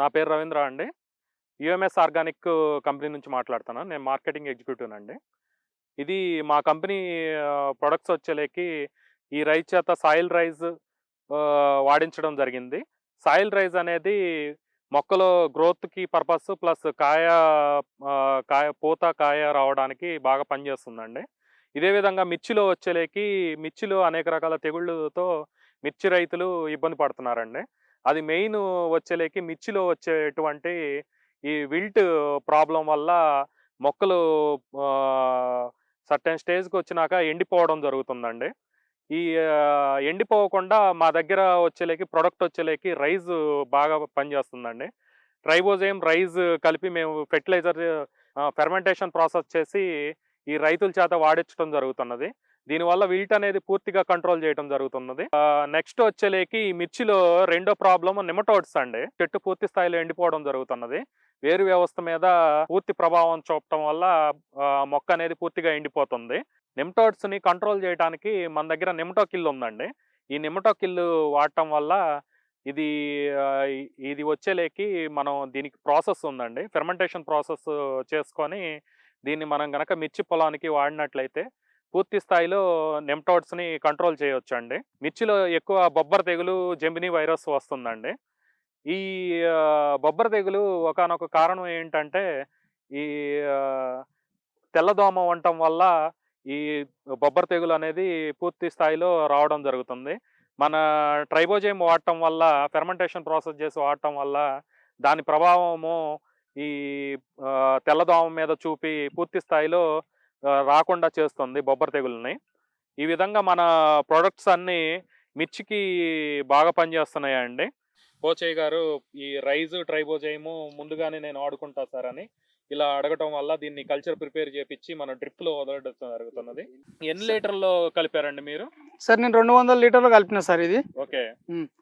నా పేరు రవీంద్ర అండి. యుఎంఎస్ ఆర్గానిక్ కంపెనీ నుంచి మాట్లాడుతున్నాను నేను మార్కెటింగ్ ఎగ్జిక్యూటివ్ అండి. ఇది మా కంపెనీ ప్రొడక్ట్స్ వచ్చేలేకి ఈ రైస్ చేత సాయిల్ రైజ్ వాడించడం జరిగింది. సాయిల్ రైజ్ అనేది మొక్కలో గ్రోత్కి పర్పస్ ప్లస్ కాయ కాయ పూత కాయ రావడానికి బాగా పనిచేస్తుందండి. ఇదే విధంగా మిర్చిలో వచ్చేలేకి మిర్చిలో అనేక రకాల తెగుళ్ళతో మిర్చి రైతులు ఇబ్బంది పడుతున్నారండి. అది మెయిన్ వచ్చేలేకి మిర్చిలో వచ్చేటువంటి ఈ విల్ట్ ప్రాబ్లం వల్ల మొక్కలు సర్టెన్ స్టేజ్కి వచ్చినాక ఎండిపోవడం జరుగుతుందండి. ఈ ఎండిపోకుండా మా దగ్గర వచ్చేలేకి ప్రొడక్ట్ వచ్చేలేకి రైజ్ బాగా పనిచేస్తుందండి. ట్రైబోజేమ్ రైజ్ కలిపి మేము ఫెర్టిలైజర్ ఫెర్మెంటేషన్ ప్రాసెస్ చేసి ఈ రైతుల చేత వాడించడం జరుగుతున్నది. దీనివల్ల విల్ట్ అనేది పూర్తిగా కంట్రోల్ చేయడం జరుగుతున్నది. నెక్స్ట్ వచ్చేలేకి ఈ మిర్చిలో రెండో ప్రాబ్లం నిమటోడ్స్ అండి. చెట్టు పూర్తి స్థాయిలో ఎండిపోవడం జరుగుతున్నది. వేరు వ్యవస్థ మీద పూర్తి ప్రభావం చూపటం వల్ల మొక్క అనేది పూర్తిగా ఎండిపోతుంది. నిమటోడ్స్ని కంట్రోల్ చేయడానికి మన దగ్గర నిమ్టో కిల్ ఉందండి. ఈ నిమ్టో కిల్ వాడటం వల్ల ఇది ఇది వచ్చేలేకి మనం దీనికి ప్రాసెస్ ఉందండి. ఫెర్మెంటేషన్ ప్రాసెస్ చేసుకొని దీన్ని మనం గనక మిర్చి పొలానికి వాడినట్లయితే పూర్తి స్థాయిలో నెమ్టోడ్స్ని కంట్రోల్ చేయవచ్చు అండి మిర్చిలో ఎక్కువ బొబ్బర తెగులు జెమిని వైరస్ వస్తుందండి. ఈ బొబ్బర తెగులు ఒకనొక కారణం ఏంటంటే ఈ తెల్లదోమ ఉండటం వల్ల ఈ బొబ్బర తెగులు అనేది పూర్తి స్థాయిలో రావడం జరుగుతుంది. మన ట్రైబోజేమ్ వాడటం వల్ల ఫెర్మెంటేషన్ ప్రాసెస్ చేసి వాడటం వల్ల దాని ప్రభావము ఈ తెల్లదోమ మీద చూపి పూర్తి స్థాయిలో రాకుండా చేస్తుంది బొబ్బర తెగుల్ని. ఈ విధంగా మన ప్రొడక్ట్స్ అన్నీ మిర్చికి బాగా పనిచేస్తున్నాయండి. పోచయ్య గారు ఈ రైజ్ ట్రైబోజైము ముందుగానే నేను వాడుకుంటా సార్ అని ఇలా అడగటం వల్ల దీన్ని కల్చర్ ప్రిపేర్ చేపించి మన డ్రిప్లో వదలడం జరుగుతున్నది. ఎన్ని లీటర్లో కలిపారండి మీరు? సార్ నేను రెండు వందల లీటర్లు కలిపిన సార్ ఇది. ఓకే.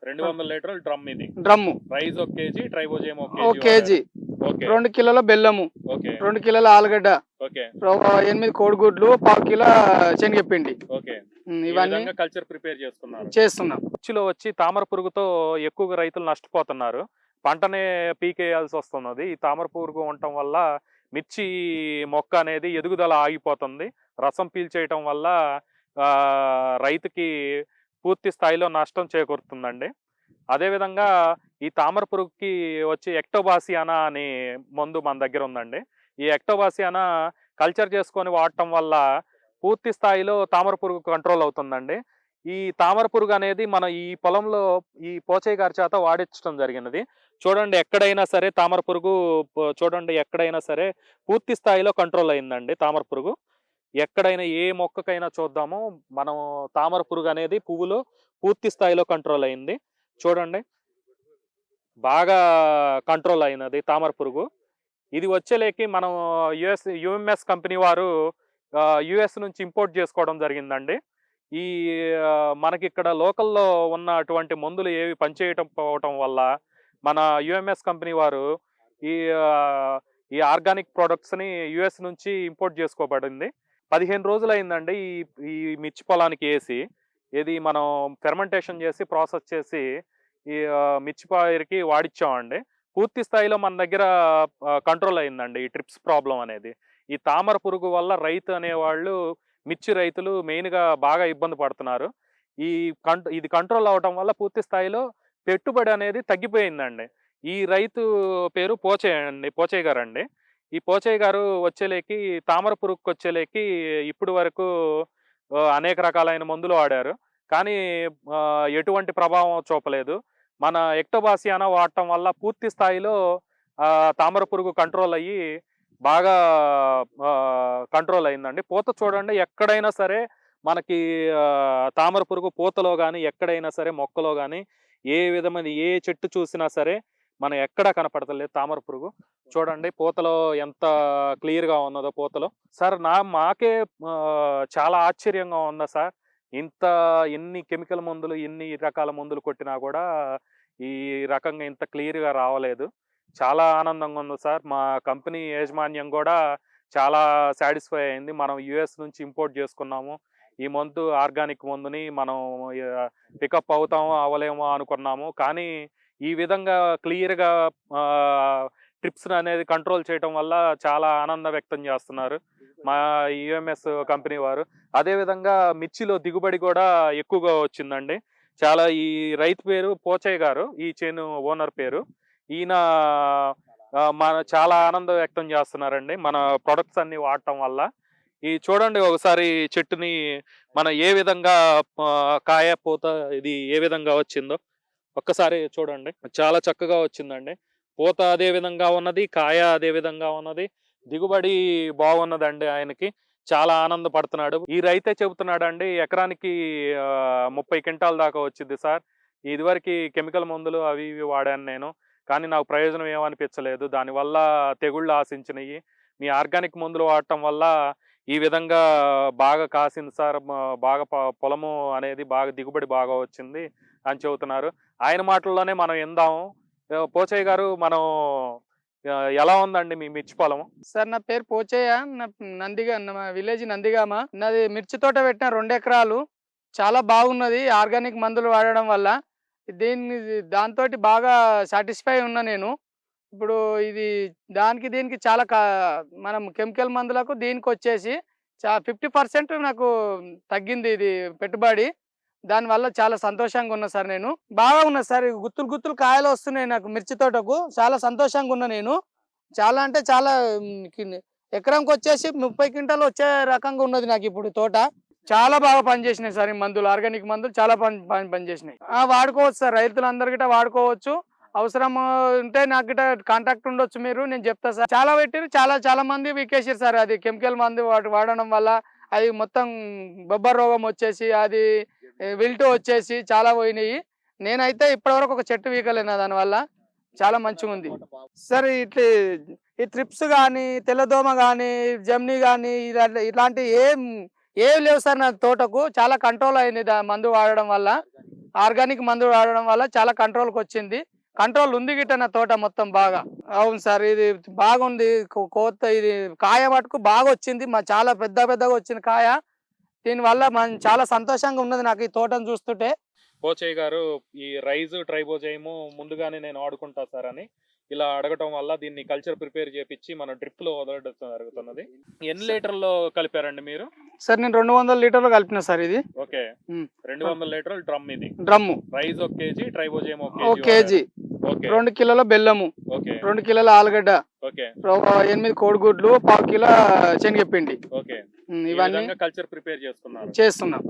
రెండు వందల లీటర్లు డ్రమ్ ఇది. డ్రమ్ము. రైస్ ఒక కేజీ ట్రైబోజేమ్ ఒక కేజీ రెండు కిలోల బెల్లము. ఓకే. రెండు కిలోల ఆలుగడ్డ. ఎనిమిది కోడిగుడ్లు పావు కిలో శనగపిండి. ఇవన్నీ కల్చర్ ప్రిపేర్ చేస్తున్నాం. మిర్చిలో వచ్చి తామర పురుగుతో ఎక్కువగా రైతులు నష్టపోతున్నారు. పంటనే పీకేయాల్సి వస్తున్నది. ఈ తామర పురుగు ఉండటం వల్ల మిర్చి మొక్క అనేది ఎదుగుదల ఆగిపోతుంది. రసం పీల్చేయటం వల్ల రైతుకి పూర్తి స్థాయిలో నష్టం చేకూరుతుందండి. అదేవిధంగా ఈ తామర పురుగుకి వచ్చి ఎక్టోబాసియానా అనే మందు మన దగ్గర ఉందండి. ఈ ఎక్టోబాసియానా కల్చర్ చేసుకొని వాడటం వల్ల పూర్తి స్థాయిలో తామర పురుగు కంట్రోల్ అవుతుందండి. ఈ తామర పురుగు అనేది మన ఈ పొలంలో ఈ పోచయ్య గారి చేత వాడించడం జరిగినది. చూడండి ఎక్కడైనా సరే తామర పురుగు చూడండి ఎక్కడైనా సరే పూర్తి స్థాయిలో కంట్రోల్ అయిందండి తామర పురుగు. ఎక్కడైనా ఏ మొక్కకైనా చూద్దాము. మనం తామర పురుగు అనేది పువ్వులో పూర్తి స్థాయిలో కంట్రోల్ అయింది. చూడండి. బాగా కంట్రోల్ అయినది తామర పురుగు. ఇది వచ్చేలేకి మనం యుఎస్ యుఎంఎస్ కంపెనీ వారు యుఎస్ నుంచి ఇంపోర్ట్ చేసుకోవడం జరిగిందండి. ఈ మనకి ఇక్కడ లోకల్లో ఉన్నటువంటి మందులు ఏవి పనిచేయటం పోవటం వల్ల మన యుఎంఎస్ కంపెనీ వారు ఈ ఈ ఆర్గానిక్ ప్రొడక్ట్స్ని యుఎస్ నుంచి ఇంపోర్ట్ చేసుకోబడింది. పదిహేను రోజులు అయిందండి ఈ ఈ మిర్చి పొలానికి వేసి ఇది మనం ఫెర్మెంటేషన్ చేసి ప్రాసెస్ చేసి ఈ మిర్చి పైరుకి వాడిచ్చామండి. పూర్తి స్థాయిలో మన దగ్గర కంట్రోల్ అయిందండి ఈ ట్రిప్స్ ప్రాబ్లం అనేది. ఈ తామర పురుగు వల్ల రైతు అనేవాళ్ళు మిర్చి రైతులు మెయిన్గా బాగా ఇబ్బంది పడుతున్నారు. ఈ కంట్ ఇది కంట్రోల్ అవడం వల్ల పూర్తి స్థాయిలో పెట్టుబడి అనేది తగ్గిపోయిందండి. ఈ రైతు పేరు పోచయ్య అండి పోచయ్య గారు అండి ఈ పోచయ్య గారు వచ్చేలేకి తామర పురుగుకి వచ్చేలేకి ఇప్పుడు వరకు అనేక రకాలైన మందులు వాడారు. కానీ ఎటువంటి ప్రభావం చూపలేదు. మన ఎక్టోబాసియానా వాడటం వల్ల పూర్తి స్థాయిలో తామర పురుగు కంట్రోల్ అయ్యి బాగా కంట్రోల్ అయిందండి. పూత చూడండి ఎక్కడైనా సరే మనకి తామర పురుగు పూతలో కానీ ఎక్కడైనా సరే మొక్కలో కానీ ఏ విధమైన ఏ చెట్టు చూసినా సరే మనం ఎక్కడా కనపడతలేదు తామర పురుగు. చూడండి పూతలో ఎంత క్లియర్గా ఉన్నదో పూతలో. సార్ నా మాకే చాలా ఆశ్చర్యంగా ఉందా సార్? ఇంత ఎన్ని కెమికల్ మందులు ఎన్ని రకాల మందులు కొట్టినా కూడా ఈ రకంగా ఇంత క్లియర్గా రావలేదు. చాలా ఆనందంగా ఉంది సార్. మా కంపెనీ యాజమాన్యం కూడా చాలా సాటిస్ఫై అయింది. మనం యుఎస్ నుంచి ఇంపోర్ట్ చేసుకున్నాము. ఈ మందు ఆర్గానిక్ మందుని మనం పికప్ అవుతామో అవ్వలేమో అనుకున్నాము. కానీ ఈ విధంగా క్లియర్గా ట్రిప్స్ అనేది కంట్రోల్ చేయడం వల్ల చాలా ఆనందం వ్యక్తం చేస్తున్నారు. మా యుఎంఎస్ కంపెనీ వారు. అదేవిధంగా మిర్చిలో దిగుబడి కూడా ఎక్కువగా వచ్చిందండి. చాలా ఈ రైతు పేరు పోచయ్య గారు ఈ చేను ఓనర్ పేరు. ఈయన మన చాలా ఆనందం వ్యక్తం చేస్తున్నారండి మన ప్రొడక్ట్స్ అన్ని వాడటం వల్ల. ఈ చూడండి ఒకసారి చెట్టుని మన ఏ విధంగా కాయ పూత ఇది ఏ విధంగా వచ్చిందో. ఒక్కసారి చూడండి. చాలా చక్కగా వచ్చిందండి. పూత అదే విధంగా ఉన్నది కాయ అదే విధంగా ఉన్నది. దిగుబడి బాగున్నదండి ఆయనకి. చాలా ఆనందపడుతున్నాడు. ఈ రైతే చెబుతున్నాడు అండి ఎకరానికి ముప్పై క్వింటాల దాకా వచ్చింది సార్. ఇదివరకు కెమికల్ మందులు అవి ఇవి వాడాను నేను. కానీ నాకు ప్రయోజనం ఏమనిపించలేదు. దానివల్ల తెగుళ్ళు ఆశించినవి మీ ఆర్గానిక్ మందులు వాడటం వల్ల ఈ విధంగా బాగా కాసింది సార్. బాగా పొ- పొలము అనేది బాగా దిగుబడి బాగా వచ్చింది అని చెబుతున్నారు. ఆయన మాటల్లోనే మనం ఇందాము పోచయ్య గారు మనం ఎలా ఉందండి మీ మిర్చి పొలం? సార్ నా పేరు పోచయ్య. నా నందిగా నా విలేజ్ నందిగామ. నాది మిర్చి తోట పెట్టిన రెండు ఎకరాలు. చాలా బాగున్నది. ఆర్గానిక్ మందులు వాడడం వల్ల. దీన్ని దాంతో బాగా సాటిస్ఫై ఉన్నా నేను. ఇప్పుడు ఇది దానికి దీనికి చాలా కా- మనం కెమికల్ మందులకు దీనికి వచ్చేసి చా ఫిఫ్టీ పర్సెంట్ నాకు తగ్గింది ఇది పెట్టుబడి. దానివల్ల చాలా సంతోషంగా ఉన్నా సార్ నేను. బాగా ఉన్నా సార్ గుత్తులు గుత్తులు కాయలు వస్తున్నాయి నాకు మిర్చి తోటకు. చాలా సంతోషంగా ఉన్నా నేను. చాలా అంటే చాలా ఎకరంకి వచ్చేసి ముప్పై క్వింటాలు వచ్చే రకంగా ఉన్నది నాకు ఇప్పుడు తోట. చాలా బాగా పనిచేసినాయి సార్ ఈ మందులు. ఆర్గానిక్ మందులు చాలా పని పని పనిచేసినాయి. వాడుకోవచ్చు సార్. రైతులందరూ గిట్ట వాడుకోవచ్చు. అవసరం ఉంటే నాకు గిట్ట కాంటాక్ట్ ఉండొచ్చు మీరు. నేను చెప్తా సార్. చాలా పెట్టారు చాలా చాలా మంది వీకేసారు సార్. అది కెమికల్ మందు వాడడం వల్ల అది మొత్తం బొబ్బర్ రోగం వచ్చేసి అది విల్టు వచ్చేసి చాలా పోయినాయి. నేనైతే ఇప్పటివరకు ఒక చెట్టు వీకలేను దానివల్ల చాలా మంచిగా ఉంది సార్ ఇట్లా ఈ ట్రిప్స్ కానీ తెల్లదోమ కానీ జమ్ని కానీ ఇట్లాంటి ఏం ఏం లేవు సార్ నా తోటకు. చాలా కంట్రోల్ అయింది మందు వాడడం వల్ల. ఆర్గానిక్ మందు వాడడం వల్ల చాలా కంట్రోల్కి వచ్చింది. కంట్రోల్ ఉంది గిట్ట నా తోట మొత్తం బాగా. అవును సార్ ఇది బాగుంది. కోత ఇది కాయ మటుకు బాగా వచ్చింది మా చాలా పెద్ద పెద్దగా వచ్చింది కాయ. దీనివల్ల మన చాలా సంతోషంగా ఉన్నది నాకు ఈ తోటను చూస్తుంటే. పోచయ్య గారు ఈ రైజ్ ట్రైబోజైము ముందుగానే నేను ఆడుకుంటా సార్ అని ఇలా అడగటం వల్ల దీన్ని కల్చర్ ప్రిపేర్ చేపించి మన డ్రిప్లో వదలడం జరుగుతున్నది. ఎన్ని లీటర్లో కలిపారండి మీరు? సార్ నేను రెండు వందల లీటర్లు కలిపిన సార్ ఇది. ఓకే. రెండు వందల లీటర్లు డ్రమ్ ఇది. డ్రమ్ము. రైస్ ఒక కేజీ ట్రైబోజైమ్ ఒక కేజీ రెండు కిలోల బెల్లము. ఓకే. రెండు కిలోల ఆలుగడ్డ. ఎనిమిది కోడిగుడ్లు పావు కిలో శనగపిండి. ఓకే. ఇవన్నీ కల్చర్ ప్రిపేర్ చేసుకున్నారు. చేస్తున్నాం